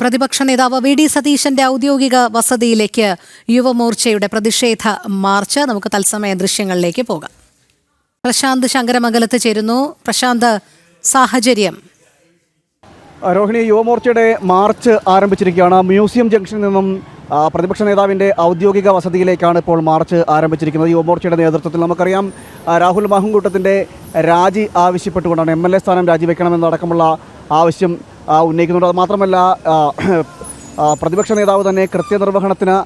പ്രതിപക്ഷ നേതാവ് V D സതീശന്റെ ഔദ്യോഗിക വസതിയിലേക്ക് യുവമോർച്ചയുടെ പ്രതിഷേധ മാർച്ച്. നമുക്ക് തത്സമയ ദൃശ്യങ്ങളിലേക്ക് പോകാം. പ്രശാന്ത് ശങ്കരമംഗലത്ത് ചേരുന്നു. പ്രശാന്ത് സാഹചര്യം? രോഹിണി യുവമോർച്ചയുടെ മാർച്ച് ആരംഭിച്ചിരിക്കുകയാണ്. മ്യൂസിയം ജംഗ്ഷനിൽ നിന്നും പ്രതിപക്ഷ നേതാവിന്റെ ഔദ്യോഗിക വസതിയിലേക്കാണ് ഇപ്പോൾ മാർച്ച് ആരംഭിച്ചിരിക്കുന്നത്. യുവമോർച്ചയുടെ നേതൃത്വത്തിൽ നമുക്കറിയാം രാഹുൽ മാഹുങ്കൂട്ടത്തിന്റെ രാജി ആവശ്യപ്പെട്ടുകൊണ്ടാണ് എം എൽ എ സ്ഥാനം രാജിവെക്കണമെന്നടക്കമുള്ള ആവശ്യം ഉന്നയിക്കുന്നുണ്ട്. അത് മാത്രമല്ല പ്രതിപക്ഷ നേതാവ് തന്നെ കൃത്യനിർവഹണത്തിന്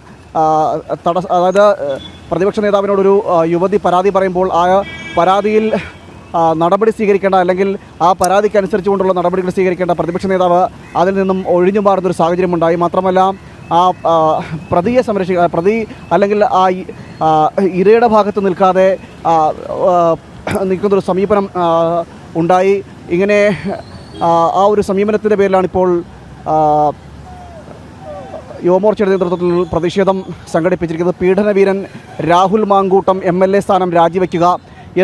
തടസ് അതായത് പ്രതിപക്ഷ നേതാവിനോടൊരു യുവതി പരാതി പറയുമ്പോൾ ആ പരാതിയിൽ നടപടി സ്വീകരിക്കേണ്ട അല്ലെങ്കിൽ ആ പരാതിക്ക് അനുസരിച്ചുകൊണ്ടുള്ള നടപടികൾ സ്വീകരിക്കേണ്ട പ്രതിപക്ഷ നേതാവ് അതിൽ നിന്നും ഒഴിഞ്ഞു മാറുന്നൊരു സാഹചര്യമുണ്ടായി മാത്രമല്ല ആ പ്രതിയെ സംരക്ഷിക്കുക പ്രതി അല്ലെങ്കിൽ ആ ഇരയുടെ ഭാഗത്ത് നിൽക്കാതെ നിൽക്കുന്നൊരു സമീപനം ഉണ്ടായി. ഇങ്ങനെ ആ, ഒരു സമീപനത്തിന്റെ പേരിലാണ് ഇപ്പോൾ യുവമോർച്ചയുടെ നേതൃത്വത്തിൽ പ്രതിഷേധം സംഘടിപ്പിച്ചിരിക്കുന്നത്. പീഡനവീരൻ Rahul Mamkoottam M L A സ്ഥാനം രാജിവെക്കുക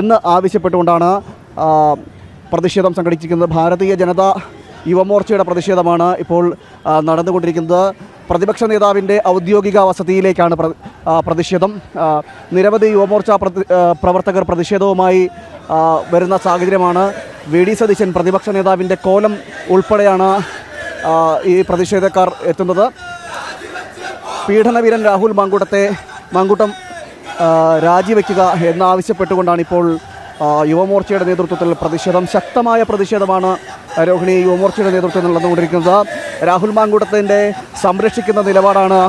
എന്ന് ആവശ്യപ്പെട്ടുകൊണ്ടാണ് പ്രതിഷേധം സംഘടിപ്പിച്ചിരിക്കുന്നത് ഭാരതീയ ജനത യുവമോർച്ചയുടെ പ്രതിഷേധമാണ് ഇപ്പോൾ നടന്നുകൊണ്ടിരിക്കുന്നത്. പ്രതിപക്ഷ നേതാവിന്റെ ഔദ്യോഗിക വസതിയിലേക്കാണ് പ്രതിഷേധം. നിരവധി യുവമോർച്ച പ്രവർത്തകർ പ്രതിഷേധവുമായി വരുന്ന സാഹചര്യമാണ്. വി ഡി സതീശൻ പ്രതിപക്ഷ നേതാവിന്റെ കോലം ഉൾപ്പെടെയാണ് ഈ പ്രതിഷേധക്കാർ എത്തുന്നത്. പീഡനവീരൻ രാഹുൽ മാങ്കൂട്ടത്തെ മാങ്കൂട്ടം രാജിവെക്കുക എന്നാവശ്യപ്പെട്ടുകൊണ്ടാണ് ഇപ്പോൾ യുവമോർച്ചയുടെ നേതൃത്വത്തിൽ പ്രതിഷേധം. ശക്തമായ പ്രതിഷേധമാണ് രോഹിണി യുവമോർച്ചയുടെ നേതൃത്വത്തിൽ നടന്നുകൊണ്ടിരിക്കുന്നത്. രാഹുൽ മാങ്കൂട്ടത്തിന്റെ സംരക്ഷിക്കുന്ന നിലപാടാണ്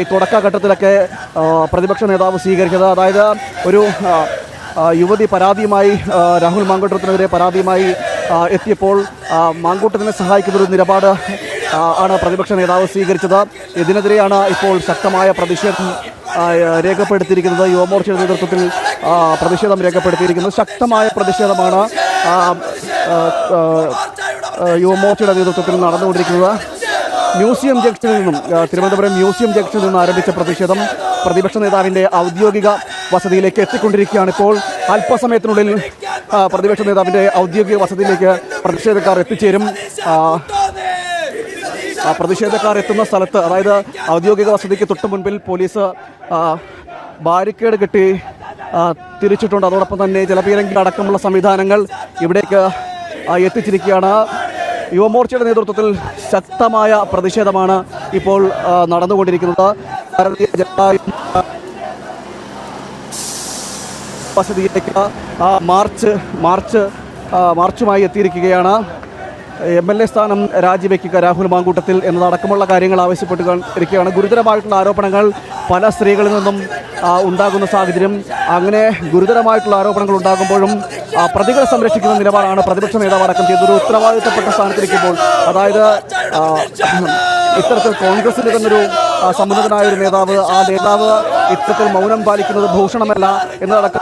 ഈ തുടക്കഘട്ടത്തിലൊക്കെ പ്രതിപക്ഷ നേതാവ് സ്വീകരിച്ചത് അതായത് ഒരു യുവതി പരാതിയുമായി രാഹുൽ മാങ്കൂട്ടത്തിനെതിരെ പരാതിയുമായി എത്തിയപ്പോൾ മാങ്കൂട്ടത്തിനെ സഹായിക്കുന്ന ഒരു നിലപാട് ആണ് പ്രതിപക്ഷ നേതാവ് സ്വീകരിച്ചത്. ഇതിനെതിരെയാണ് ഇപ്പോൾ ശക്തമായ പ്രതിഷേധം രേഖപ്പെടുത്തിയിരിക്കുന്നത്. യുവമോർച്ചയുടെ നേതൃത്വത്തിൽ പ്രതിഷേധം രേഖപ്പെടുത്തിയിരിക്കുന്നത്. ശക്തമായ പ്രതിഷേധമാണ് യുവമോർച്ചയുടെ നേതൃത്വത്തിൽ നടന്നുകൊണ്ടിരിക്കുന്നത്. മ്യൂസിയം ജംഗ്ഷനിൽ നിന്നും തിരുവനന്തപുരം മ്യൂസിയം ജംഗ്ഷനിൽ നിന്ന് ആരംഭിച്ച പ്രതിഷേധം പ്രതിപക്ഷ നേതാവിന്റെ ഔദ്യോഗിക വസതിയിലേക്ക് എത്തിക്കൊണ്ടിരിക്കുകയാണ്. ഇപ്പോൾ അല്പസമയത്തിനുള്ളിൽ പ്രതിപക്ഷ നേതാവിന്റെ ഔദ്യോഗിക വസതിയിലേക്ക് പ്രതിഷേധക്കാർ എത്തിച്ചേരും. പ്രതിഷേധക്കാർ എത്തുന്ന സ്ഥലത്ത് അതായത് ഔദ്യോഗിക വസതിക്ക് തൊട്ട് മുൻപിൽ പോലീസ് ബാരിക്കേഡ് കെട്ടി തിരിച്ചിട്ടുണ്ട്. അതോടൊപ്പം തന്നെ ജലപീരങ്കി അടക്കമുള്ള സംവിധാനങ്ങൾ ഇവിടേക്ക് എത്തിച്ചിരിക്കുകയാണ്. യുവമോർച്ചയുടെ നേതൃത്വത്തിൽ ശക്തമായ പ്രതിഷേധമാണ് ഇപ്പോൾ നടന്നുകൊണ്ടിരിക്കുന്നത്. വസതിയിലേക്ക് മാർച്ച് മാർച്ച് മാർച്ചുമായി എത്തിയിരിക്കുകയാണ്. എം എൽ എ സ്ഥാനം രാജിവെക്കുക രാഹുൽ മാങ്കൂട്ടത്തിൽ എന്നതടക്കമുള്ള കാര്യങ്ങൾ ആവശ്യപ്പെട്ടിരിക്കുകയാണ് ഗുരുതരമായിട്ടുള്ള ആരോപണങ്ങൾ പല സ്ത്രീകളിൽ നിന്നും ഉണ്ടാകുന്ന സാഹചര്യം. അങ്ങനെ ഗുരുതരമായിട്ടുള്ള ആരോപണങ്ങൾ ഉണ്ടാകുമ്പോഴും പ്രതികളെ സംരക്ഷിക്കുന്ന നിലപാടാണ് പ്രതിപക്ഷ നേതാവ് അടക്കം ചെയ്തൊരു ഉത്തരവാദിത്തപ്പെട്ട സ്ഥാനത്തിരിക്കുമ്പോൾ അതായത് ഇത്തരത്തിൽ കോൺഗ്രസിന്റെ തന്നൊരു സമ്മതനായ ഒരു നേതാവ് ആ നേതാവ് ഇത്തരത്തിൽ മൗനം പാലിക്കുന്നത് ഭൂഷണമല്ല എന്നതടക്കം.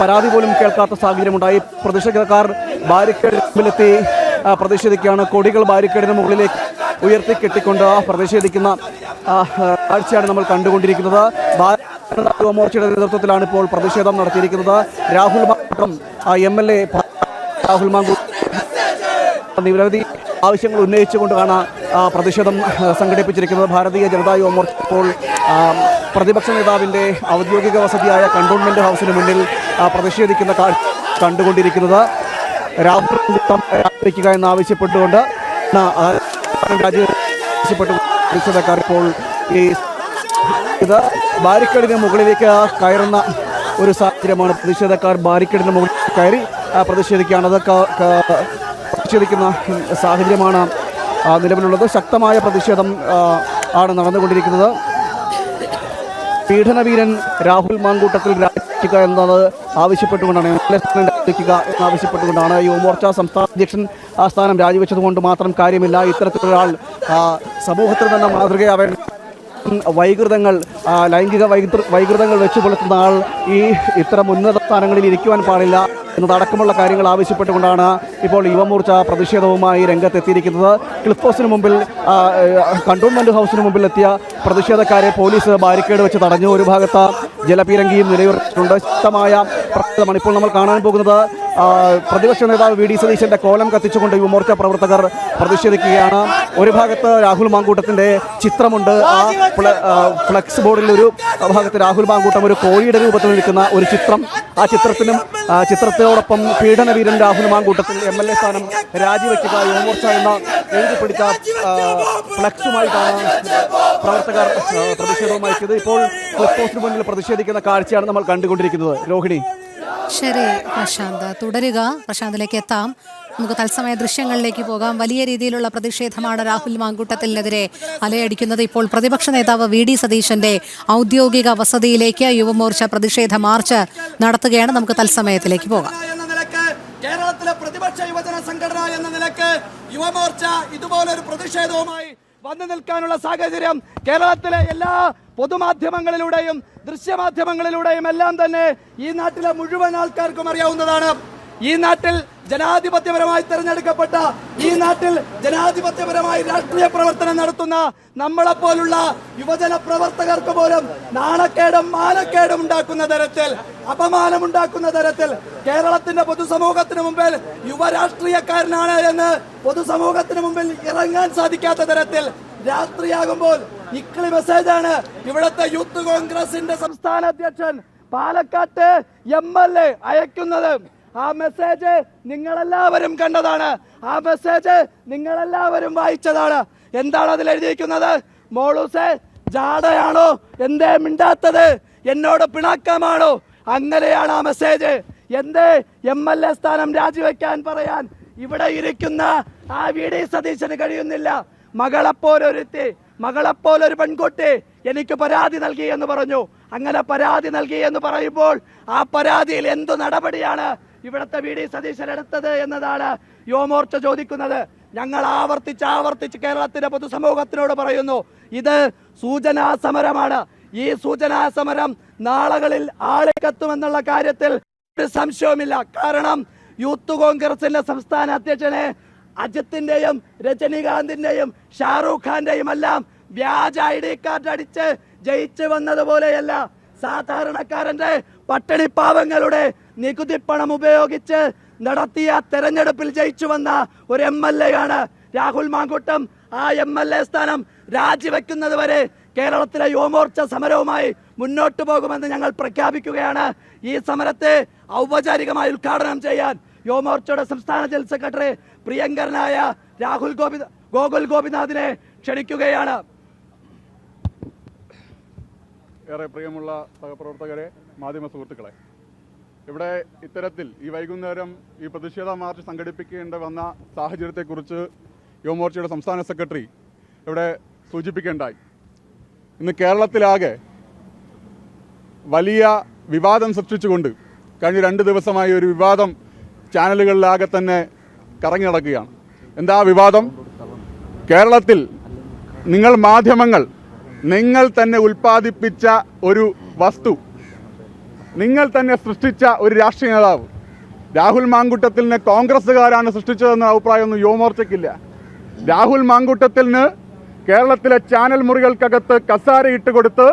പരാതി പോലും കേൾക്കാത്ത സാഹചര്യമുണ്ടായി. പ്രതിഷേധക്കാർ ബാരിക്കേഡ് മുമ്പിലെത്തി ആ, പ്രതിഷേധിക്കുകയാണ്. കൊടികൾ ബാരിക്കേഡിന് മുകളിലേക്ക് ഉയർത്തി കെട്ടിക്കൊണ്ട് പ്രതിഷേധിക്കുന്ന കാഴ്ചയാണ് നമ്മൾ കണ്ടുകൊണ്ടിരിക്കുന്നത്. യുവമോർച്ചയുടെ നേതൃത്വത്തിലാണ് ഇപ്പോൾ പ്രതിഷേധം നടത്തിയിരിക്കുന്നത്. രാഹുൽ മാത്രം M L A Rahul Mankoor നിരവധി ആവശ്യങ്ങൾ ഉന്നയിച്ചുകൊണ്ടാണ് പ്രതിഷേധം സംഘടിപ്പിച്ചിരിക്കുന്നത്. ഭാരതീയ ജനതാ യുവ മോർച്ച ഇപ്പോൾ പ്രതിപക്ഷ നേതാവിന്റെ ഔദ്യോഗിക വസതിയായ കണ്ടോൺമെന്റ് ഹൗസിന് മുന്നിൽ പ്രതിഷേധിക്കുന്ന കാഴ്ച കണ്ടുകൊണ്ടിരിക്കുന്നത്. രാഹുൽ കൂട്ടം രാജിവെക്കുക എന്നാവശ്യപ്പെട്ടുകൊണ്ട് ആ, ആ, രാജി ആവശ്യപ്പെട്ടു പ്രതിഷേധക്കാർ ഇപ്പോൾ ഈ ഇത് ബാരിക്കേഡിന് മുകളിലേക്ക് കയറുന്ന ഒരു സാഹചര്യമാണ്. പ്രതിഷേധക്കാർ ബാരിക്കേഡിന് മുകളിൽ കയറി പ്രതിഷേധിക്കുകയാണ്. അത് പ്രതിഷേധിക്കുന്ന സാഹചര്യമാണ് നിലവിലുള്ളത്. ശക്തമായ പ്രതിഷേധം ആണ് നടന്നുകൊണ്ടിരിക്കുന്നത്. പീഡനവീരൻ രാഹുൽ മാങ്കൂട്ടത്തിൽ രാജിക്കുക എന്നത് ആവശ്യപ്പെട്ടുകൊണ്ടാണ് രാജിക്കുക എന്നാവശ്യപ്പെട്ടുകൊണ്ടാണ് യുവമോർച്ച സംസ്ഥാന അധ്യക്ഷൻ ആ സ്ഥാനം രാജിവെച്ചതുകൊണ്ട് മാത്രം കാര്യമില്ല. ഇത്തരത്തിലൊരാൾ സമൂഹത്തിൽ തന്നെ മാതൃകയാവേണ്ട വൈകൃതങ്ങൾ ലൈംഗിക വൈകൃ വൈകൃതങ്ങൾ വെച്ച് പുലർത്തുന്ന ആൾ ഈ ഇത്തരം ഉന്നത സ്ഥാനങ്ങളിൽ ഇരിക്കുവാൻ പാടില്ല. എന്നതടക്കമുള്ള കാര്യങ്ങൾ ആവശ്യപ്പെട്ടുകൊണ്ടാണ് ഇപ്പോൾ യുവമോർച്ച പ്രതിഷേധവുമായി രംഗത്തെത്തിയിരിക്കുന്നത്. ക്ലിഫ് ഹൗസിന് മുമ്പിൽ കണ്ടോൺമെന്റ് ഹൗസിന് മുമ്പിൽ എത്തിയ പ്രതിഷേധക്കാരെ പോലീസ് ബാരിക്കേഡ് വെച്ച് തടഞ്ഞു. ഒരു ഭാഗത്ത് ജലപീരങ്കിയും നിലയുറച്ചിട്ടുണ്ട് ശക്തമായ പ്രകടനമാണ് ഇപ്പോൾ നമ്മൾ കാണാൻ പോകുന്നത്. പ്രതിപക്ഷ നേതാവ് വി ഡി സതീശന്റെ കോലം കത്തിച്ചുകൊണ്ട് യുവമോർച്ച പ്രവർത്തകർ പ്രതിഷേധിക്കുകയാണ്. ഒരു ഭാഗത്ത് രാഹുൽ മാങ്കൂട്ടത്തിന്റെ ചിത്രമുണ്ട്. ആ ഫ്ലക്സ് ബോർഡിൽ ഒരു ഭാഗത്ത് രാഹുൽ മാങ്കൂട്ടം ഒരു കോഴിയുടെ രൂപത്തിൽ നിൽക്കുന്ന ഒരു ചിത്രം. ആ ചിത്രത്തിനും ചിത്രത്തോടൊപ്പം പീഡനവീരൻ Rahul Mamkootathil M L A സ്ഥാനം രാജിവെക്കുക യുവമോർച്ച എന്ന എഴുതി പിടിച്ച ഫ്ലക്സുമായിട്ടാണ് പ്രവർത്തകർ പ്രതിഷേധവുമായി ഇപ്പോൾ പോസ്റ്റിന് മുന്നിൽ പ്രതിഷേധിക്കുന്ന കാഴ്ചയാണ് നമ്മൾ കണ്ടുകൊണ്ടിരിക്കുന്നത്. രോഹിണി. ശരി പ്രശാന്ത്. തുടരുക. പ്രശാന്തിലേക്ക് എത്താം. നമുക്ക് തത്സമയ ദൃശ്യങ്ങളിലേക്ക് പോകാം. വലിയ രീതിയിലുള്ള പ്രതിഷേധമാണ് രാഹുൽ മാങ്കൂട്ടത്തിനെതിരെ അലയടിക്കുന്നത്. ഇപ്പോൾ പ്രതിപക്ഷ നേതാവ് വി ഡി സതീശന്റെ ഔദ്യോഗിക വസതിയിലേക്ക് യുവമോർച്ച പ്രതിഷേധ മാർച്ച് നടത്തുകയാണ്. നമുക്ക് തത്സമയത്തിലേക്ക് പോകാം. കേരളത്തിലെ പ്രതിപക്ഷ യുവജന സംഘടന എന്ന നിലയ്ക്ക് യുവമോർച്ച ഇതുപോലൊരു പ്രതിഷേധവുമായി വന്നു നിൽക്കാനുള്ള സാഹചര്യം കേരളത്തിലെ എല്ലാ പൊതുമാധ്യമങ്ങളിലൂടെയും ദൃശ്യമാധ്യമങ്ങളിലൂടെയും എല്ലാം തന്നെ ഈ നാട്ടിലെ മുഴുവൻ ആൾക്കാർക്കും അറിയാവുന്നതാണ്. ഈ നാട്ടിൽ ജനാധിപത്യപരമായി തെരഞ്ഞെടുക്കപ്പെട്ട ഈ നാട്ടിൽ ജനാധിപത്യപരമായി രാഷ്ട്രീയ പ്രവർത്തനം നടത്തുന്ന നമ്മളെപ്പോലുള്ള യുവജന പ്രവർത്തകർക്ക് പോലും നാണക്കേടും മാനക്കേടും ഉണ്ടാക്കുന്ന തരത്തിൽ അപമാനമുണ്ടാക്കുന്ന തരത്തിൽ കേരളത്തിന്റെ പൊതുസമൂഹത്തിന് മുമ്പിൽ യുവ രാഷ്ട്രീയക്കാരനാണ് എന്ന് പൊതുസമൂഹത്തിന് മുമ്പിൽ ഇറങ്ങാൻ സാധിക്കാത്ത തരത്തിൽ രാത്രിയാകുമ്പോൾ മെസ്സേജ് മെസ്സേജാണ്. ഇവിടുത്തെ യൂത്ത് കോൺഗ്രസിന്റെ സംസ്ഥാന അധ്യക്ഷൻ പാലക്കാട്ട് എം എൽ എ അയക്കുന്നത്. ആ മെസ്സേജ് നിങ്ങളെല്ലാവരും കണ്ടതാണ്. ആ മെസ്സേജ് നിങ്ങളെല്ലാവരും വായിച്ചതാണ്. എന്താണ് അതിൽ എഴുതിയിരിക്കുന്നത്? മോളൂസെ ജാടയാണോ? എന്തേ മിണ്ടാത്തത്? എന്നോട് പിണക്കമാണോ? അങ്ങനെയാണ് ആ മെസ്സേജ് എന്തേ എം എൽ എ സ്ഥാനം രാജിവെക്കാൻ പറയാൻ ഇവിടെ ഇരിക്കുന്ന ആ വി ഡി സതീശന് കഴിയുന്നില്ല. മകളെപ്പോലൊരുത്തി മകളെപ്പോലൊരു പെൺകുട്ടി എനിക്ക് പരാതി നൽകി എന്ന് പറഞ്ഞു. അങ്ങനെ പരാതി നൽകി എന്ന് പറയുമ്പോൾ ആ പരാതിയിൽ എന്തു നടപടിയാണ്? ഇവിടുത്തെ വി ഡി സതീശൻ എടുത്തത് എന്നതാണ് യുവമോർച്ച ചോദിക്കുന്നത്. ഞങ്ങൾ ആവർത്തിച്ച് ആവർത്തിച്ച് കേരളത്തിന്റെ പൊതുസമൂഹത്തിനോട് പറയുന്നു ഇത് സൂചനാ സമരമാണ് ഈ സൂചനാ സമരം നാളുകളിൽ ആളിക്കത്തുമെന്നുള്ള കാര്യത്തിൽ ഒരു സംശയവുമില്ല. കാരണം യൂത്ത് കോൺഗ്രസിന്റെ സംസ്ഥാന അധ്യക്ഷനെ അജിത്തിന്റെയും രജനീകാന്തിന്റെയും ഷാറൂഖ് ഖാന്റെയും എല്ലാം വ്യാജ ഐ ഡി കാർഡ് അടിച്ച് ജയിച്ചു വന്നതുപോലെയല്ല. സാധാരണക്കാരന്റെ പട്ടിണിപ്പാവങ്ങളുടെ നികുതി പണം ഉപയോഗിച്ച് നടത്തിയ തെരഞ്ഞെടുപ്പിൽ ജയിച്ചു വന്ന ഒരു എം എൽ എ ആണ് രാഹുൽ മാങ്കുട്ടം. ആ എം എൽ എ സ്ഥാനം രാജിവെക്കുന്നത് വരെ കേരളത്തിലെ യുവമോർച്ച സമരവുമായി മുന്നോട്ട് പോകുമെന്ന് ഞങ്ങൾ പ്രഖ്യാപിക്കുകയാണ്. ഈ സമരത്തെ ഔപചാരികമായി ഉദ്ഘാടനം ചെയ്യാൻ യുവമോർച്ചയുടെ സംസ്ഥാന ജനറൽ സെക്രട്ടറി പ്രിയങ്കരനായ രാഹുൽ ഗോപി ഗോകുൽ ഗോപിനാഥിനെ ക്ഷണിക്കുകയാണ്. ഏറെ പ്രിയമുള്ള സഹപ്രവർത്തകരെ മാധ്യമ സുഹൃത്തുക്കളെ ഇവിടെ ഇത്തരത്തിൽ ഈ വൈകുന്നേരം ഈ പ്രതിഷേധ മാർച്ച് സംഘടിപ്പിക്കേണ്ട വന്ന സാഹചര്യത്തെക്കുറിച്ച് യുവമോർച്ചയുടെ സംസ്ഥാന സെക്രട്ടറി ഇവിടെ സൂചിപ്പിക്കേണ്ടായി. ഇന്ന് കേരളത്തിലാകെ വലിയ വിവാദം സൃഷ്ടിച്ചുകൊണ്ട് കഴിഞ്ഞ രണ്ട് ദിവസമായി ഒരു വിവാദം ചാനലുകളിലാകെ തന്നെ കറങ്ങി നടക്കുകയാണ്. എന്താ വിവാദം? കേരളത്തിൽ നിങ്ങൾ മാധ്യമങ്ങൾ നിങ്ങൾ തന്നെ ഉൽപ്പാദിപ്പിച്ച ഒരു വസ്തു നിങ്ങൾ തന്നെ സൃഷ്ടിച്ച ഒരു രാഷ്ട്രീയ നേതാവ്. രാഹുൽ മാങ്കുട്ടത്തിലിനെ കോൺഗ്രസ്സുകാരാണ് സൃഷ്ടിച്ചതെന്ന അഭിപ്രായമൊന്നും യുവമോർച്ചയ്ക്കില്ല. രാഹുൽ മാങ്കുട്ടത്തിന് കേരളത്തിലെ ചാനൽ മുറികൾക്കകത്ത് കസാര ഇട്ട് കൊടുത്ത്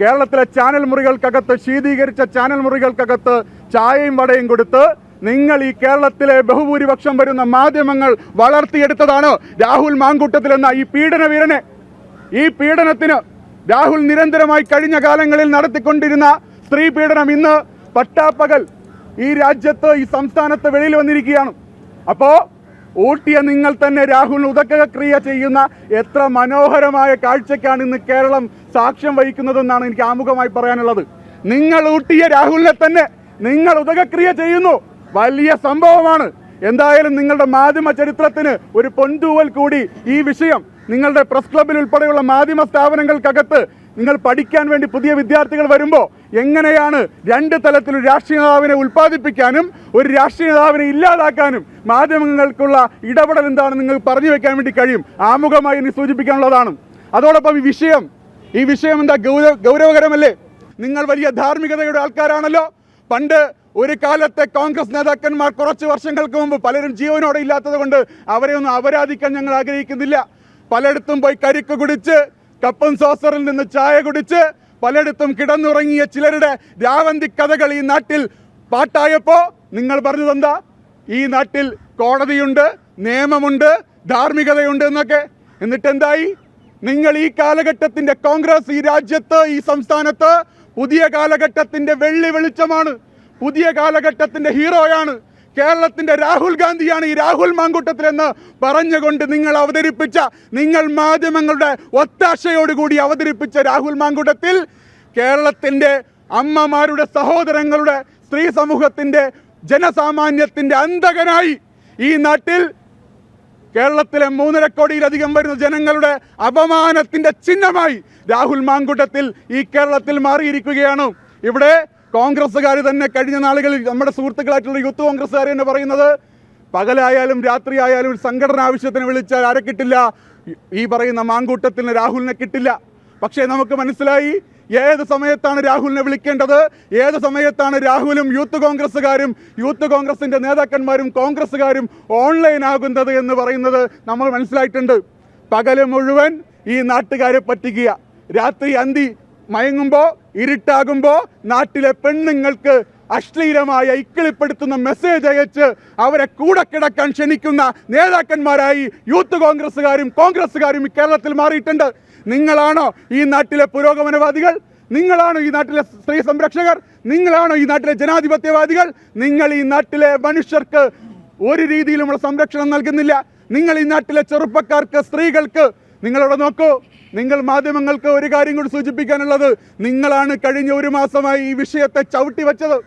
കേരളത്തിലെ ചാനൽ മുറികൾക്കകത്ത് ശീതീകരിച്ച ചാനൽ മുറികൾക്കകത്ത് ചായയും വടയും കൊടുത്ത് നിങ്ങൾ ഈ കേരളത്തിലെ ബഹുഭൂരിപക്ഷം വരുന്ന മാധ്യമങ്ങൾ വളർത്തിയെടുത്തതാണ് രാഹുൽ മാങ്കുട്ടത്തിൽ എന്ന ഈ പീഡന വീരനെ. ഈ പീഡനത്തിന് രാഹുൽ നിരന്തരമായി കഴിഞ്ഞ കാലങ്ങളിൽ നടത്തിക്കൊണ്ടിരുന്ന സ്ത്രീ പീഡനം ഇന്ന് പട്ടാപ്പകൽ ഈ രാജ്യത്ത് ഈ സംസ്ഥാനത്ത് വെളിയിൽ വന്നിരിക്കുകയാണ്. അപ്പോ ഊട്ടിയ നിങ്ങൾ തന്നെ രാഹുൽ ഉദക്രിയ ചെയ്യുന്ന എത്ര മനോഹരമായ കാഴ്ചയ്ക്കാണ് ഇന്ന് കേരളം സാക്ഷ്യം വഹിക്കുന്നതെന്നാണ് എനിക്ക് ആമുഖമായി പറയാനുള്ളത്. നിങ്ങൾ ഊട്ടിയ രാഹുലിനെ തന്നെ നിങ്ങൾ ഉദകക്രിയ ചെയ്യുന്നു. വലിയ സംഭവമാണ്. എന്തായാലും നിങ്ങളുടെ മാധ്യമ ചരിത്രത്തിന് ഒരു പൊൻതൂവൽ കൂടി ഈ വിഷയം നിങ്ങളുടെ പ്രസ് ക്ലബിൽ ഉൾപ്പെടെയുള്ള മാധ്യമ സ്ഥാപനങ്ങൾക്കകത്ത് നിങ്ങൾ പഠിക്കാൻ വേണ്ടി പുതിയ വിദ്യാർത്ഥികൾ വരുമ്പോൾ എങ്ങനെയാണ് രണ്ട് തലത്തിൽ ഒരു രാഷ്ട്രീയ നേതാവിനെ ഉൽപ്പാദിപ്പിക്കാനും ഒരു രാഷ്ട്രീയ നേതാവിനെ ഇല്ലാതാക്കാനും മാധ്യമങ്ങൾക്കുള്ള ഇടപെടൽ എന്താണെന്ന് നിങ്ങൾ പറഞ്ഞു വെക്കാൻ വേണ്ടി കഴിയും. ആമുഖമായി ഇനി സൂചിപ്പിക്കാനുള്ളതാണ്. അതോടൊപ്പം ഈ വിഷയം ഈ വിഷയം എന്താ ഗൗരവ ഗൗരവകരമല്ലേ? നിങ്ങൾ വലിയ ധാർമ്മികതയുടെ ആൾക്കാരാണല്ലോ. പണ്ട് ഒരു കാലത്തെ കോൺഗ്രസ് നേതാക്കന്മാർ കുറച്ച് വർഷങ്ങൾക്ക് മുമ്പ് പലരും ജീവനോടെ ഇല്ലാത്തത് കൊണ്ട് അവരെ ഒന്നും അപരാധിക്കാൻ ഞങ്ങൾ ആഗ്രഹിക്കുന്നില്ല. പലയിടത്തും പോയി കരിക്ക് കുടിച്ച് കപ്പൻ സോസറിൽ നിന്ന് ചായ കുടിച്ച് പലയിടത്തും കിടന്നുറങ്ങിയ ചിലരുടെ രാവന്തി കഥകൾ ഈ നാട്ടിൽ പാട്ടായപ്പോൾ നിങ്ങൾ പറഞ്ഞു പറഞ്ഞതെന്താ? ഈ നാട്ടിൽ കോടതിയുണ്ട് നിയമമുണ്ട് ധാർമ്മികതയുണ്ട് എന്നൊക്കെ. എന്നിട്ട് എന്തായി നിങ്ങൾ ഈ കാലഘട്ടത്തിന്റെ കോൺഗ്രസ് ഈ രാജ്യത്ത് ഈ സംസ്ഥാനത്ത് പുതിയ കാലഘട്ടത്തിന്റെ വെള്ളി വെളിച്ചമാണ്. പുതിയ കാലഘട്ടത്തിന്റെ ഹീറോയാണ്. കേരളത്തിന്റെ രാഹുൽ ഗാന്ധിയാണ് ഈ രാഹുൽ മാങ്കൂട്ടത്തിലെന്ന് പറഞ്ഞുകൊണ്ട് നിങ്ങൾ അവതരിപ്പിച്ച നിങ്ങൾ മാധ്യമങ്ങളുടെ ഒത്താശയോടുകൂടി അവതരിപ്പിച്ച രാഹുൽ മാങ്കൂട്ടത്തിൽ കേരളത്തിന്റെ അമ്മമാരുടെ സഹോദരങ്ങളുടെ സ്ത്രീ സമൂഹത്തിന്റെ ജനസാമാന്യത്തിന്റെ അന്തകനായി ഈ നാട്ടിൽ കേരളത്തിലെ മൂന്നര കോടിയിലധികം വരുന്ന ജനങ്ങളുടെ അപമാനത്തിന്റെ ചിഹ്നമായി രാഹുൽ മാങ്കുട്ടത്തിൽ ഈ കേരളത്തിൽ മാറിയിരിക്കുകയാണ്. ഇവിടെ കോൺഗ്രസ്സുകാർ തന്നെ കഴിഞ്ഞ നാളുകളിൽ നമ്മുടെ സുഹൃത്തുക്കളായിട്ടുള്ള യൂത്ത് കോൺഗ്രസ്സുകാർ തന്നെ പറയുന്നത് പകലായാലും രാത്രിയായാലും ഒരു സംഘടന ആവശ്യത്തിന് വിളിച്ചാൽ ആരെ കിട്ടില്ല? ഈ പറയുന്ന മാങ്കൂട്ടത്തിന് രാഹുലിനെ കിട്ടില്ല. പക്ഷേ നമുക്ക് മനസ്സിലായി ഏത് സമയത്താണ് രാഹുലിനെ വിളിക്കേണ്ടത്? ഏത് സമയത്താണ് രാഹുലും യൂത്ത് കോൺഗ്രസ്സുകാരും യൂത്ത് കോൺഗ്രസിന്റെ നേതാക്കന്മാരും കോൺഗ്രസ്സുകാരും ഓൺലൈൻ ആകുന്നത് എന്ന് പറയുന്നത് നമ്മൾ മനസ്സിലായിട്ടുണ്ട്. പകൽ മുഴുവൻ ഈ നാട്ടുകാരെ പറ്റിക്കുക. രാത്രി അന്തി മയങ്ങുമ്പോൾ ഇരുട്ടാകുമ്പോൾ നാട്ടിലെ പെണ്ണുങ്ങൾക്ക് അശ്ലീലമായ ഇക്കിളിപ്പെടുത്തുന്ന മെസ്സേജ് അയച്ച് അവരെ കൂടെ കിടക്കാൻ ക്ഷണിക്കുന്ന നേതാക്കന്മാരായി യൂത്ത് കോൺഗ്രസ്സുകാരും കോൺഗ്രസ്സുകാരും കേരളത്തിൽ മാറിയിട്ടുണ്ട്. നിങ്ങളാണോ ഈ നാട്ടിലെ പുരോഗമനവാദികൾ? നിങ്ങളാണോ ഈ നാട്ടിലെ സ്ത്രീ സംരക്ഷകർ? നിങ്ങളാണോ ഈ നാട്ടിലെ ജനാധിപത്യവാദികൾ? നിങ്ങൾ ഈ നാട്ടിലെ മനുഷ്യർക്ക് ഒരു രീതിയിലുമുള്ള സംരക്ഷണം നൽകുന്നില്ല. നിങ്ങൾ ഈ നാട്ടിലെ ചെറുപ്പക്കാർക്ക് സ്ത്രീകൾക്ക് നിങ്ങളവിടെ നോക്കൂ. നിങ്ങൾ മാധ്യമങ്ങൾക്ക് ഒരു കാര്യം കൂടി സൂചിപ്പിക്കാനുള്ളത് നിങ്ങളാണ് കഴിഞ്ഞ ഒരു മാസമായി ഈ വിഷയത്തെ ചവിട്ടി വെച്ചത്.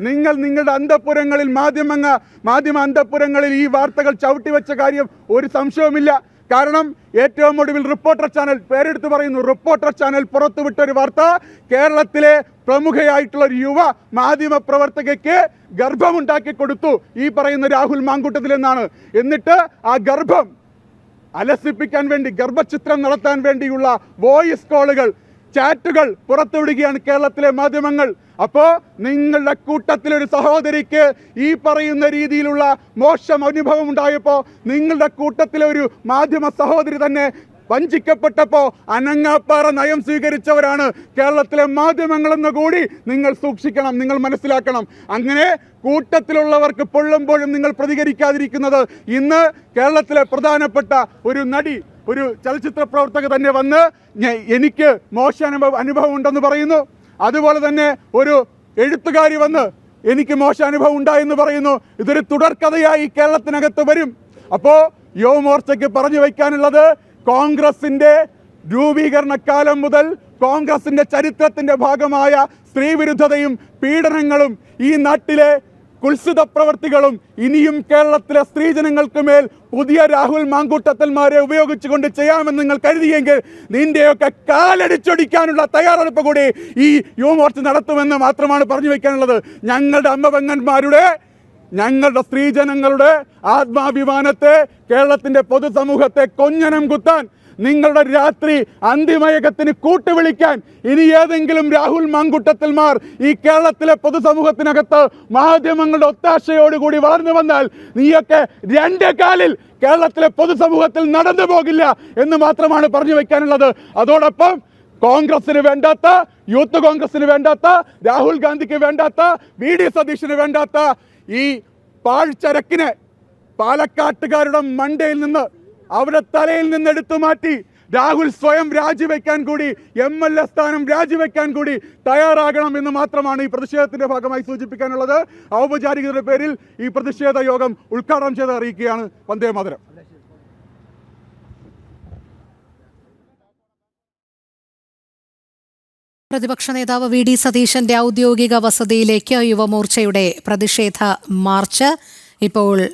നിങ്ങൾ നിങ്ങളുടെ അന്തപുരങ്ങളിൽ മാധ്യമങ്ങ മാധ്യമ അന്തപുരങ്ങളിൽ ഈ വാർത്തകൾ ചവിട്ടി വെച്ച കാര്യം ഒരു സംശയവുമില്ല. കാരണം ഏറ്റവും ഒടുവിൽ റിപ്പോർട്ടർ ചാനൽ പേരെടുത്ത് പറയുന്നു റിപ്പോർട്ടർ ചാനൽ പുറത്തുവിട്ട ഒരു വാർത്ത കേരളത്തിലെ പ്രമുഖയായിട്ടുള്ള ഒരു യുവ മാധ്യമ പ്രവർത്തകയ്ക്ക് ഗർഭമുണ്ടാക്കി കൊടുത്തു. ഈ പറയുന്ന രാഹുൽ മാങ്കൂട്ടത്തിൽ എന്നാണ് എന്നിട്ട് ആ ഗർഭം അലസിപ്പിക്കാൻ വേണ്ടി ഗർഭചിത്രം നടത്താൻ വേണ്ടിയുള്ള വോയിസ് കോളുകൾ ചാറ്റുകൾ പുറത്തുവിടുകയാണ് കേരളത്തിലെ മാധ്യമങ്ങൾ. അപ്പോൾ നിങ്ങളുടെ കൂട്ടത്തിലൊരു സഹോദരിക്ക് ഈ പറയുന്ന രീതിയിലുള്ള മോശം അനുഭവം ഉണ്ടായപ്പോൾ നിങ്ങളുടെ കൂട്ടത്തിലെ ഒരു മാധ്യമ സഹോദരി തന്നെ വഞ്ചിക്കപ്പെട്ടപ്പോൾ അനങ്ങാപ്പാറ നയം സ്വീകരിച്ചവരാണ് കേരളത്തിലെ മാധ്യമങ്ങളെന്ന് കൂടി നിങ്ങൾ സൂക്ഷിക്കണം നിങ്ങൾ മനസ്സിലാക്കണം. അങ്ങനെ കൂട്ടത്തിലുള്ളവർക്ക് പൊള്ളുമ്പോഴും നിങ്ങൾ പ്രതികരിക്കാതിരിക്കുന്നത് ഇന്ന് കേരളത്തിലെ പ്രധാനപ്പെട്ട ഒരു നടി ഒരു ചലച്ചിത്ര പ്രവർത്തക തന്നെ വന്ന് എനിക്ക് മോശ അനുഭവം അനുഭവം ഉണ്ടെന്ന് പറയുന്നു. അതുപോലെ തന്നെ ഒരു എഴുത്തുകാരി വന്ന് എനിക്ക് മോശാനുഭവം ഉണ്ടായെന്ന് പറയുന്നു. ഇതൊരു തുടർക്കഥയായി കേരളത്തിനകത്ത് വരും. അപ്പോൾ യുവമോർച്ചയ്ക്ക് പറഞ്ഞു വയ്ക്കാനുള്ളത് കോൺഗ്രസിന്റെ രൂപീകരണ കാലം മുതൽ കോൺഗ്രസിന്റെ ചരിത്രത്തിന്റെ ഭാഗമായ സ്ത്രീവിരുദ്ധതയും പീഡനങ്ങളും ഈ നാട്ടിലെ കുൽസിത പ്രവർത്തികളും ഇനിയും കേരളത്തിലെ സ്ത്രീജനങ്ങൾക്ക് മേൽ പുതിയ രാഹുൽ മാങ്കൂട്ടത്തന്മാരെ ഉപയോഗിച്ചുകൊണ്ട് ചെയ്യാമെന്ന് നിങ്ങൾ കരുതിയെങ്കിൽ നിന്റെയൊക്കെ കാലടിച്ചൊടിക്കാനുള്ള തയ്യാറെടുപ്പ് കൂടി ഈ യുവമോർച്ച നടത്തുമെന്ന് മാത്രമാണ് പറഞ്ഞു വയ്ക്കാനുള്ളത് ഞങ്ങളുടെ അമ്മപെങ്ങന്മാരുടെ ഞങ്ങളുടെ സ്ത്രീജനങ്ങളുടെ ആത്മാഭിമാനത്തെ കേരളത്തിന്റെ പൊതുസമൂഹത്തെ കൊഞ്ഞനം കുത്താൻ നിങ്ങളുടെ രാത്രി അന്തിമയകത്തിന് കൂട്ടുവിളിക്കാൻ ഇനി ഏതെങ്കിലും രാഹുൽ മാങ്കുട്ടത്തിൽമാർ ഈ കേരളത്തിലെ പൊതുസമൂഹത്തിനകത്ത് മാധ്യമങ്ങളുടെ ഒത്താശയോടുകൂടി വളർന്നു വന്നാൽ നീയൊക്കെ രണ്ട് കാലിൽ കേരളത്തിലെ പൊതുസമൂഹത്തിൽ നടന്നു പോകില്ല എന്ന് മാത്രമാണ് പറഞ്ഞു വെക്കാനുള്ളത്. അതോടൊപ്പം കോൺഗ്രസിന് വേണ്ടാത്ത യൂത്ത് കോൺഗ്രസിന് വേണ്ടാത്ത രാഹുൽ ഗാന്ധിക്ക് വേണ്ടാത്ത വി ഡി സതീഷിന് വേണ്ടാത്ത ഈ പാഴ്ചരക്കിനെ പാലക്കാട്ടുകാരുടെ മണ്ടയിൽ നിന്ന് അവരുടെ തലയിൽ നിന്ന് എടുത്തു മാറ്റി രാഹുൽ സ്വയം രാജിവെക്കാൻ കൂടി എം എൽ എ സ്ഥാനം രാജിവെക്കാൻ കൂടി തയ്യാറാകണം എന്ന് മാത്രമാണ് ഈ പ്രതിഷേധത്തിന്റെ ഭാഗമായി സൂചിപ്പിക്കാനുള്ളത്. ഔപചാരികതയുടെ പേരിൽ ഈ പ്രതിഷേധ യോഗം ഉദ്ഘാടനം ചെയ്ത് അറിയിക്കുകയാണ് വന്ദേ മാതരം. പ്രതിപക്ഷ നേതാവ് വി ഡി സതീശന്റെ ഔദ്യോഗിക വസതിയിലേക്ക് യുവമോർച്ചയുടെ പ്രതിഷേധ മാർച്ച്. ഇപ്പോൾ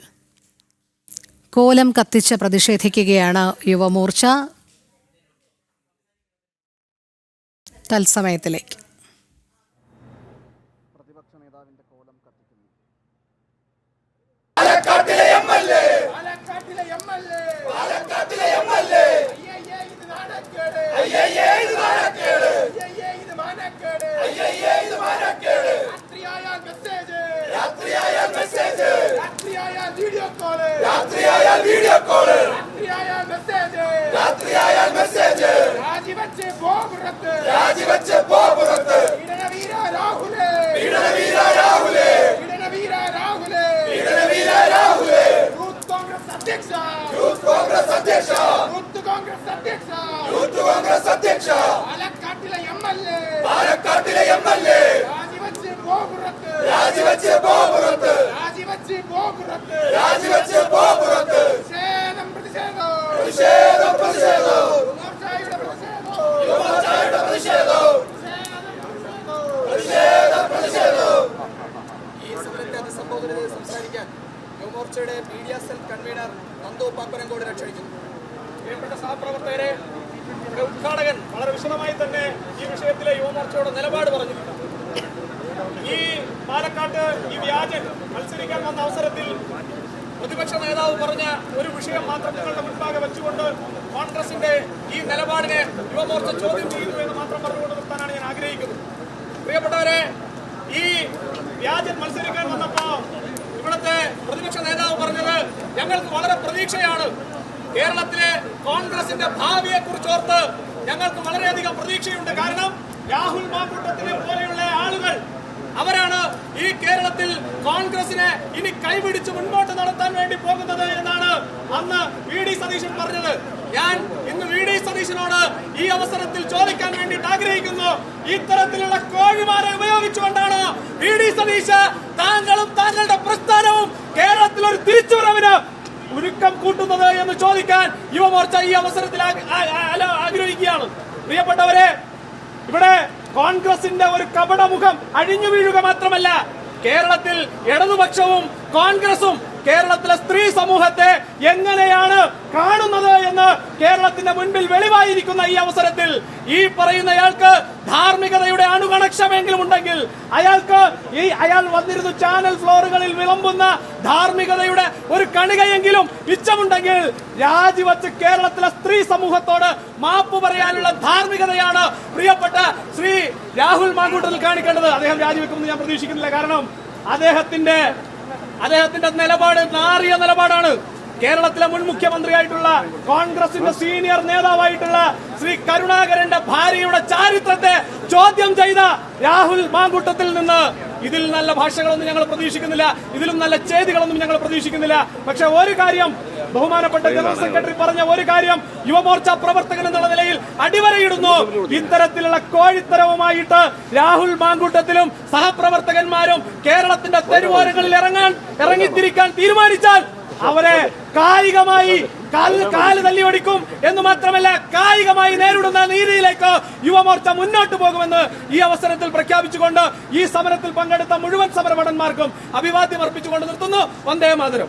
കോലം കത്തിച്ച് പ്രതിഷേധിക്കുകയാണ് യുവമോർച്ച. തത്സമയത്തിലേക്ക്. പാലക്കാട്ടിലെ എം എൽ എ പാലക്കാട്ടിലെ എം എൽ എ അയ്യയ്യേ ഇത് നാണക്കേട് അയ്യയ്യേ ഇത് നാണക്കേട് അയ്യയ്യേ ഇത് മാനക്കേട് അയ്യയ്യേ ഇത് മാനക്കേട് രാത്രിയായ മെസ്സേജ് രാത്രിയായ മെസ്സേജ് രാത്രിയായ വീഡിയോ കോൾ. രാത്രിയായ വീഡിയോ കോൾ. രാത്രിയായ മെസ്സേജ്. രാത്രിയായ മെസ്സേജ്. രാജിവെച്ച് പോ പുറത്ത് രാജി രാജിവെച്ച് പോ പുറത്ത് രാഹുലേ. പീഡനവീര രാഹുലേ. പീഡനവീര രാഹുലേ. പീഡനവീര രാഹുലേ. യൂത്ത് കോൺഗ്രസ് അധ്യക്ഷ. യൂത്ത് കോൺഗ്രസ് അധ്യക്ഷ. യൂത്ത് കോൺഗ്രസ് അധ്യക്ഷ. യൂത്ത് കോൺഗ്രസ് അധ്യക്ഷ. പാലക്കാട്ടിലെ എം എൽ എ. പാലക്കാട്ടിലെ എം എൽ എ. രാജിവെച്ച് പോ രാജിവെച്ച് പോ പുറത്ത് രാജിവെച്ച് പോ പുറത്ത് രാജിവെച്ച് പോ പുറത്ത്. പ്രതിഷേധം പ്രതിഷേധം. പ്രതിഷേധം പ്രതിഷേധം. യുവമോർച്ചയുടെ പ്രതിഷേധം. യുവമോർച്ചയുടെ പ്രതിഷേധം. ഈ സമരത്തെ അഭിസംബോധന ചെയ്ത് സംസാരിക്കാൻ യുവമോർച്ചയുടെ media cell convener Nandu Pappanamcode ക്ഷണിക്കുന്നു പ്രിയപ്പെട്ട സഹപ്രവർത്തകരെ ഇവിടെ ഉദ്ഘാടകൻ വളരെ വിശദമായി തന്നെ ഈ വിഷയത്തിലെ യുവമോർച്ചയുടെ നിലപാട് പറഞ്ഞിട്ടുണ്ട്. ഈ പാലക്കാട്ട് ഈ വ്യാജൻ മത്സരിക്കാൻ വന്ന അവസരത്തിൽ പ്രതിപക്ഷ നേതാവ് പറഞ്ഞ ഒരു വിഷയം മാത്രം നിങ്ങളുടെ മുൻപാകെ വെച്ചുകൊണ്ട് കോൺഗ്രസിന്റെ ഈ നിലപാടിനെ യുവമോർച്ച ചോദ്യം ചെയ്യുന്നു എന്ന് മാത്രം പറഞ്ഞുകൊണ്ട് നിർത്താനാണ് ഞാൻ ആഗ്രഹിക്കുന്നത്. പ്രിയപ്പെട്ടവരെ ഈ വ്യാജൻ മത്സരിക്കാൻ വന്നപ്പോ ഇവിടുത്തെ പ്രതിപക്ഷ നേതാവ് പറഞ്ഞത് ഞങ്ങൾക്ക് വളരെ പ്രതീക്ഷയാണ്. കേരളത്തിലെ കോൺഗ്രസിന്റെ ഭാവിയെ കുറിച്ച് ഓർത്ത് ഞങ്ങൾക്ക് വളരെയധികം പ്രതീക്ഷയുണ്ട്. കാരണം രാഹുൽ മാങ്കൂട്ടത്തിനെ പോലെയുള്ള ആളുകൾ അവരാണ് ഈ കേരളത്തിൽ കോൺഗ്രസിനെ ഇനി കൈപിടിച്ച് മുൻപോട്ട് നടത്താൻ വേണ്ടി പോകുന്നത് എന്നാണ് അന്ന് വി ഡി സതീശൻ പറഞ്ഞത്. ഞാൻ ഇന്ന് വി ഡി സതീശനോട് ഈ അവസരത്തിൽ ചോദിക്കാൻ വേണ്ടിയിട്ട് ആഗ്രഹിക്കുന്നു. ഇത്തരത്തിലുള്ള കോഴിമാരെ ഉപയോഗിച്ചുകൊണ്ടാണ് വി ഡി സതീശ് താങ്കളും താങ്കളുടെ പ്രസ്ഥാനവും കേരളത്തിൽ ഒരു തിരിച്ചുവരവിന് ഉരുക്കം കൂട്ടുന്നത് എന്ന് ചോദിക്കാൻ യുവമോർച്ച ഈ അവസരത്തിൽ ആഗ്രഹിക്കുകയാണ്. പ്രിയപ്പെട്ടവരെ ഇവിടെ കോൺഗ്രസിന്റെ ഒരു കപടമുഖം അഴിഞ്ഞു വീഴുക മാത്രമല്ല കേരളത്തിൽ ഇടതുപക്ഷവും കോൺഗ്രസും കേരളത്തിലെ സ്ത്രീ സമൂഹത്തെ എങ്ങനെയാണ് കാണുന്നത് എന്ന് കേരളത്തിന്റെ മുൻപിൽ വെളിവായിരിക്കുന്ന ഈ അവസരത്തിൽ ഈ പറയുന്നയാൾക്ക് ധാർമ്മികതയുടെ അണുകണക്ഷമെങ്കിലും ഉണ്ടെങ്കിൽ അയാൾക്ക് ഈ അയാൾ വന്നിരുന്നു ചാനൽ ഫ്ലോറുകളിൽ വിളമ്പുന്ന ധാർമ്മികതയുടെ ഒരു കണികയെങ്കിലും ഇച്ഛമുണ്ടെങ്കിൽ രാജിവെച്ച് കേരളത്തിലെ സ്ത്രീ സമൂഹത്തോട് മാപ്പ് പറയാനുള്ള ധാർമ്മികതയാണ് പ്രിയപ്പെട്ട ശ്രീ രാഹുൽ മാങ്കൂട്ടത്തിൽ കാണിക്കേണ്ടത്. അദ്ദേഹം രാജിവെക്കുമെന്ന് ഞാൻ പ്രതീക്ഷിക്കുന്നില്ല. കാരണം അദ്ദേഹത്തിന്റെ അദ്ദേഹത്തിന്റെ നിലപാട് നാറിയ നിലപാടാണ്. കേരളത്തിലെ മുൻ മുഖ്യമന്ത്രിയായിട്ടുള്ള കോൺഗ്രസിന്റെ സീനിയർ നേതാവായിട്ടുള്ള ശ്രീ കരുണാകരന്റെ ഭാര്യയുടെ ചാരിത്രത്തെ ചോദ്യം ചെയ്ത രാഹുൽ മാങ്കൂട്ടത്തിൽ നിന്ന് ഇതിൽ നല്ല ഭാഷകളൊന്നും ഞങ്ങൾ പ്രതീക്ഷിക്കുന്നില്ല ഇതിലും നല്ല ചേതികളൊന്നും ഞങ്ങൾ പ്രതീക്ഷിക്കുന്നില്ല. പക്ഷെ ഒരു കാര്യം ബഹുമാനപ്പെട്ട ജനറൽ സെക്രട്ടറി പറഞ്ഞ ഒരു കാര്യം യുവമോർച്ച പ്രവർത്തകൻ എന്നുള്ള നിലയിൽ അടിവരയിടുന്നു. ഇത്തരത്തിലുള്ള കോഴിത്തരവുമായിട്ട് രാഹുൽ മാങ്കൂട്ടത്തിലും സഹപ്രവർത്തകന്മാരും കേരളത്തിന്റെ തെരുവോരങ്ങളിൽ ഇറങ്ങാൻ ഇറങ്ങിത്തിരിക്കാൻ തീരുമാനിച്ചാൽ അവരെ കായികമായി കാലിന് തല്ലി എന്ന് മാത്രമല്ല കായികമായി നേരിടുന്ന നീതിയിലേക്ക് യുവമോർച്ച മുന്നോട്ട് പോകുമെന്ന് ഈ അവസരത്തിൽ പ്രഖ്യാപിച്ചുകൊണ്ട് ഈ സമരത്തിൽ പങ്കെടുത്ത മുഴുവൻ സമരഭടന്മാർക്കും അഭിവാദ്യം അർപ്പിച്ചുകൊണ്ട് നിർത്തുന്നു. വന്ദേ മാതരം.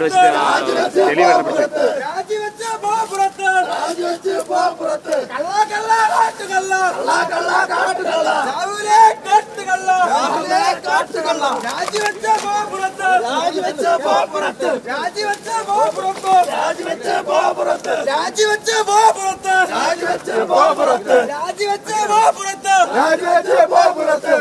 கார்டு வச்சு தெளிவாக ராஜி வச்ச கோபுரத்து ராஜி வச்ச கோபுரத்து